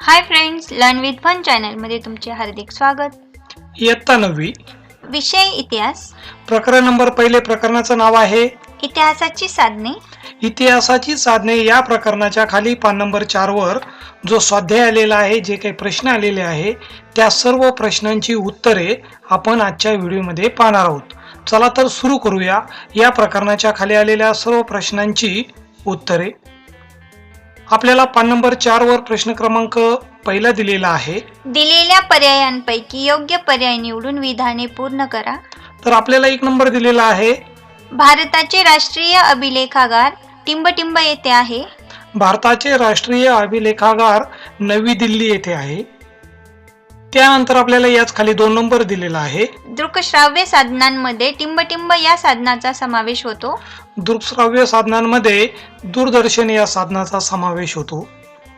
Hi friends learn with fun चॅनलमध्ये तुमचे हार्दिक स्वागत. इयत्ता नववी. विषय इतिहास. प्रकरण नंबर पहिले प्रकरणाचं नाव आहे. इतिहासाची साधने. इतिहासाची साधने या प्रकरणाच्या खाली पान नंबर चार वर जो स्वाध्याय आलेला आहे जे काही प्रश्न आलेले आहे त्या सर्व प्रश्नांची उत्तरे आपण आजच्या व्हिडिओमध्ये पाहणार आहोत. चला तर सुरू करूया. या प्रकरणाच्या खाली आलेल्या सर्व प्रश्नांची उत्तरे. आपल्याला पान नंबर चार वर प्रश्न क्रमांक पहिला दिलेला आहे. दिलेल्या पर्यायांपैकी योग्य पर्याय निवडून विधाने पूर्ण करा. तर आपल्याला एक नंबर दिलेला आहे. भारताचे राष्ट्रीय अभिलेखागार टिंबटिंब येथे आहे. भारताचे राष्ट्रीय अभिलेखागार नवी दिल्ली येथे आहे. त्यानंतर आपल्याला याच खाली दोन नंबर दिलेला आहे. दृकश्राव्य साधनांमध्ये टिंबटिंब या साधनाचा समावेश होतो. दृकश्राव्य साधनांमध्ये दूरदर्शन या साधनाचा समावेश होतो.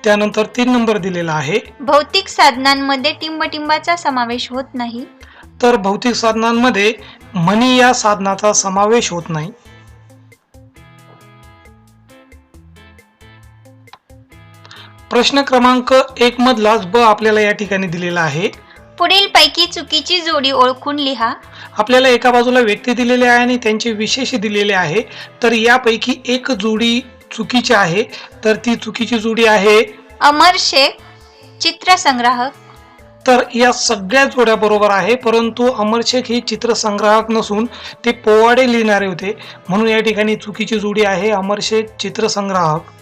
त्यानंतर तीन नंबर दिलेला आहे. भौतिक साधनांमध्ये टिंबटिंबाचा समावेश होत नाही. तर भौतिक साधनांमध्ये म्हणी या साधनाचा समावेश होत नाही. प्रश्न क्रमांक एक मधलाच ब आपल्याला या ठिकाणी दिलेला आहे. पुढील पैकी चुकीची जोडी ओळखून लिहा. आपल्याला एका बाजूला व्यक्ती दिलेले आहे आणि त्यांचे विशेष दिलेले आहे. तर यापैकी एक जोडी चुकीची आहे. तर ती चुकीची जोडी आहे. अमर शेख चित्रसंग्राहक. तर या सगळ्या जोड्या बरोबर आहे. परंतु अमर शेख हे चित्रसंग्राहक नसून ते पोवाडे लिहिणारे होते. म्हणून या ठिकाणी चुकीची जोडी आहे. अमर शेख चित्रसंग्राहक.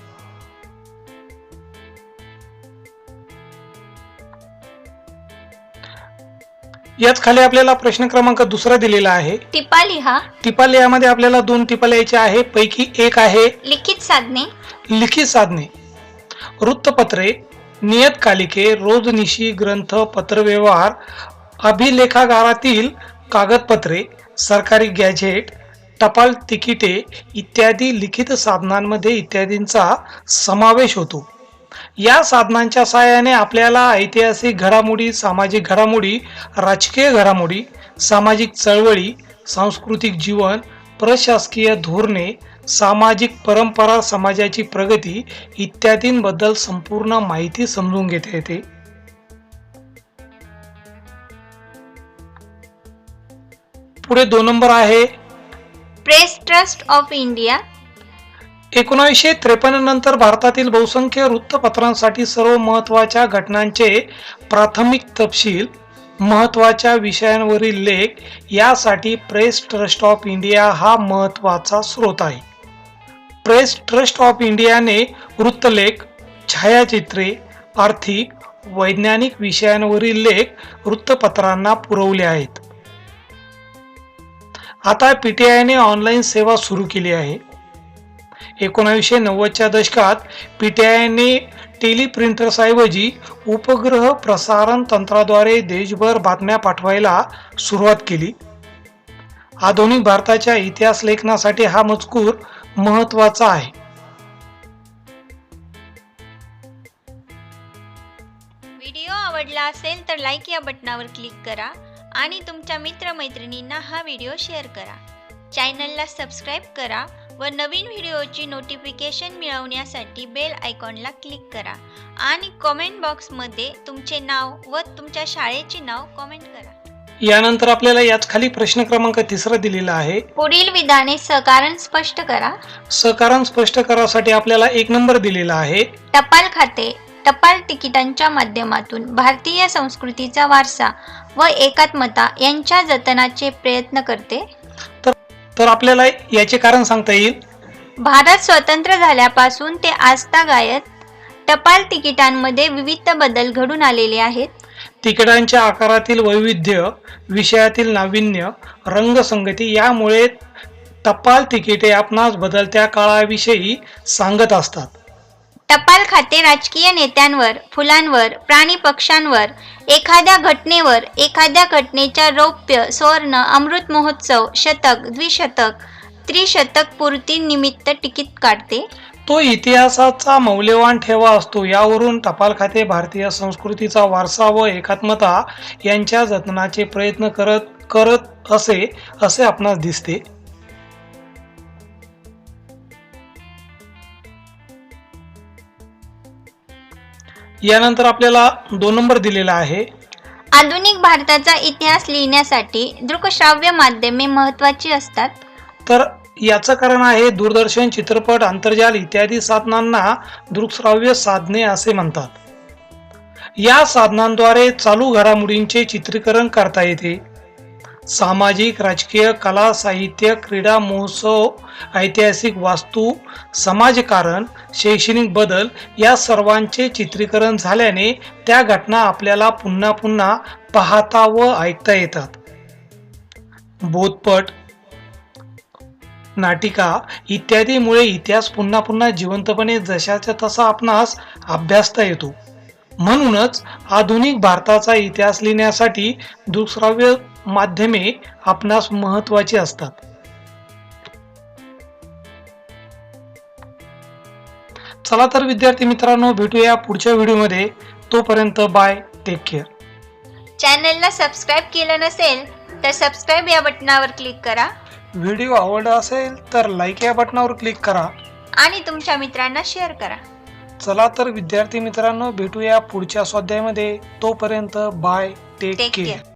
याच खाली आपल्याला प्रश्न क्रमांक दुसरा दिलेला आहे. टिपा लिहा टिपा लिहामध्ये आपल्याला दोन टिपा लिहायचे आहे. पैकी एक आहे. लिखित साधने. लिखित साधने. वृत्तपत्रे नियतकालिके रोजनिशी ग्रंथ पत्रव्यवहार अभिलेखागारातील कागदपत्रे सरकारी गॅझेट टपाल तिकिटे इत्यादी लिखित साधनांमध्ये इत्यादींचा समावेश होतो. या साधनांच्या सहाय्याने आपल्याला ऐतिहासिक घडामोडी सामाजिक घडामोडी राजकीय घडामोडी सामाजिक चळवळी सांस्कृतिक जीवन प्रशासकीय धोरणे सामाजिक परंपरा समाजाची प्रगती इत्यादींबद्दल संपूर्ण माहिती समजून घेता येते. पुढे दोन नंबर आहे. प्रेस ट्रस्ट ऑफ इंडिया एकोणीसशे त्रेपन्न नंतर भारतातील बहुसंख्य वृत्तपत्रांसाठी सर्व महत्त्वाच्या घटनांचे प्राथमिक तपशील महत्त्वाच्या विषयांवरील लेख यासाठी प्रेस ट्रस्ट ऑफ इंडिया हा महत्त्वाचा स्रोत आहे. प्रेस ट्रस्ट ऑफ इंडियाने वृत्तलेख छायाचित्रे आर्थिक वैज्ञानिक विषयांवरील लेख वृत्तपत्रांना पुरवले आहेत. आता पीटीआयने ऑनलाईन सेवा सुरू केली आहे. एकोणावीसशे नव्वदच्या दशकात पीटीआयने टेलिप्रिंटर्सऐवजी उपग्रह प्रसारण तंत्राद्वारे देशभर बातम्या पाठवायला सुरुवात केली. आधुनिक भारताच्या इतिहास लेखनासाठी हा मजकूर महत्त्वाचा आहे. व्हिडिओ आवडला असेल तर लाईक या बटनावर क्लिक करा आणि तुमच्या मित्रमैत्रिणींना हा व्हिडिओ शेअर करा. चॅनलला सबस्क्राईब करा व नवीन व्हिडिओची नोटिफिकेशन मिळवण्यासाठी बेल आयकॉनला क्लिक करा. आणि कॉमेंट बॉक्समध्ये तुमचे नाव व तुमच्या शाळेचे नाव कॉमेंट करा. यानंतर आपल्याला याच खाली प्रश्न क्रमांक तिसरा दिलेला आहे. पुढील विधाने सकारण स्पष्ट करा. सकारण स्पष्ट करासाठी आपल्याला एक नंबर दिलेला आहे. टपाल खाते टपाल तिकिटांच्या माध्यमातून भारतीय संस्कृतीचा वारसा व एकात्मता यांच्या जतनाचे प्रयत्न करते. तर आपल्याला याचे कारण सांगता येईल? भारत स्वतंत्र झाल्यापासून ते आजतागायत टपाल तिकिटांमध्ये विविध बदल घडून आलेले आहेत. तिकिटांच्या आकारातील वैविध्य विषयातील नाविन्य रंगसंगती यामुळे टपाल तिकिटे आपणास बदलत्या काळाविषयी सांगत असतात. टपाल खाते राजकीय नेत्यांवर फुलांवर प्राणी पक्ष्यांवर एखाद्या घटनेवर एखाद्या घटनेच्या रौप्य सुवर्ण अमृत महोत्सव शतक द्विशतक त्रिशतक पूर्ती निमित्त तिकीट काढते? तो इतिहासाचा मौल्यवान ठेवा असतो. यावरून टपाल खाते भारतीय संस्कृतीचा वारसा व एकात्मता यांच्या जतनाचे प्रयत्न करत करत असे असे आपणास दिसते. यानंतर आपल्याला दोन नंबर दिलेला आहे. आधुनिक भारताचा इतिहास लिहिण्यासाठी दृकश्राव्य माध्यमे महत्त्वाची असतात. तर याचं कारण आहे दूरदर्शन चित्रपट आंतरजाल इत्यादी साधनांना दृकश्राव्य साधने असे म्हणतात. या साधनांद्वारे चालू घडामोडींचे चित्रीकरण करता येते. सामाजिक राजकीय कला साहित्य क्रीडा महोत्सव ऐतिहासिक वास्तू समाजकारण शैक्षणिक बदल या सर्वांचे चित्रीकरण झाल्याने त्या घटना आपल्याला पुन्हा पुन्हा पाहता व ऐकता येतात. बोधपट नाटिका इत्यादीमुळे इतिहास पुन्हा पुन्हा जिवंतपणे जशाचा तसा आपणास अभ्यासता येतो. म्हणूनच आधुनिक भारताचा इतिहास लिहिण्यासाठी दुसराव्य माध्यमे आपणास महत्वाची असतात. चला तर विद्यार्थी मित्रांनो भेटूया पुढच्या व्हिडिओमध्ये. तोपर्यंत बाय टेक केअर चॅनलला सबस्क्राईब केलं नसेल तर सबस्क्राईब या बटनावर क्लिक करा. व्हिडिओ आवडला असेल तर लाईक या बटनावर क्लिक करा. आणि तुमच्या मित्रांना शेअर करा. चला तर विद्यार्थी मित्रांनो भेटूया पुढच्या स्वाध्यायामध्ये. तोपर्यंत बाय टेक केअर